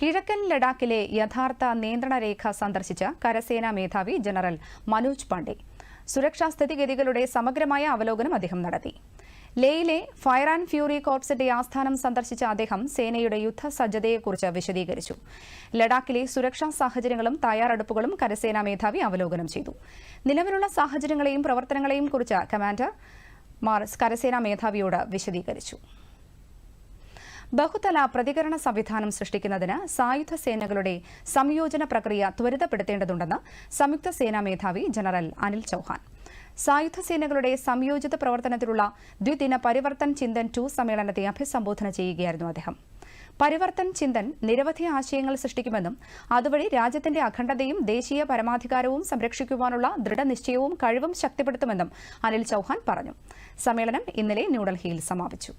കിഴക്കൻ ലഡാക്കിലെ യഥാർത്ഥ നിയന്ത്രണ രേഖ സന്ദർശിച്ച കരസേനാ മേധാവി ജനറൽ മനോജ് പാണ്ഡെ. സുരക്ഷാ സ്ഥിതിഗതികളുടെ സമഗ്രമായ അവലോകനം അദ്ദേഹം നടത്തി. ലേയിലെ ഫയർ ആൻഡ് ഫ്യൂറി കോർപ്സിന്റെ ആസ്ഥാനം സന്ദർശിച്ച അദ്ദേഹം സേനയുടെ യുദ്ധസജ്ജതയെക്കുറിച്ച് വിശദീകരിച്ചു. ലഡാക്കിലെ സുരക്ഷാ സാഹചര്യങ്ങളും തയ്യാറെടുപ്പുകളും കരസേനാ മേധാവി അവലോകനം ചെയ്തു. നിലവിലുള്ള സാഹചര്യങ്ങളെയും പ്രവർത്തനങ്ങളെയും കുറിച്ച് കമാൻഡർ മാർ കരസേനാ മേധാവിയോട് വിശദീകരിച്ചു. ബഹുതല പ്രതികരണ സംവിധാനം സൃഷ്ടിക്കുന്നതിന് സായുധ സേനകളുടെ സംയോജന പ്രക്രിയ ത്വരിതപ്പെടുത്തേണ്ടതുണ്ടെന്ന് സംയുക്ത സേനാ മേധാവി ജനറൽ അനിൽ ചൌഹാൻ. സായുധ സേനകളുടെ സംയോജിത പ്രവർത്തനത്തിലുള്ള ദ്വിദിന പരിവർത്തൻ ചിന്തൻ ടു സമ്മേളനത്തെ അഭിസംബോധന ചെയ്യുകയായിരുന്നു അദ്ദേഹം. പരിവർത്തൻ ചിന്തൻ നിരവധി ആശയങ്ങൾ സൃഷ്ടിക്കുമെന്നും അതുവഴി രാജ്യത്തിന്റെ അഖണ്ഡതയും ദേശീയ പരമാധികാരവും സംരക്ഷിക്കുവാനുള്ള ദൃഢനിശ്ചയവും കഴിവും ശക്തിപ്പെടുത്തുമെന്നും അനിൽ ചൌഹാൻ പറഞ്ഞു. സമ്മേളനം ഇന്നലെ ന്യൂഡൽഹിയിൽ സമാപിച്ചു.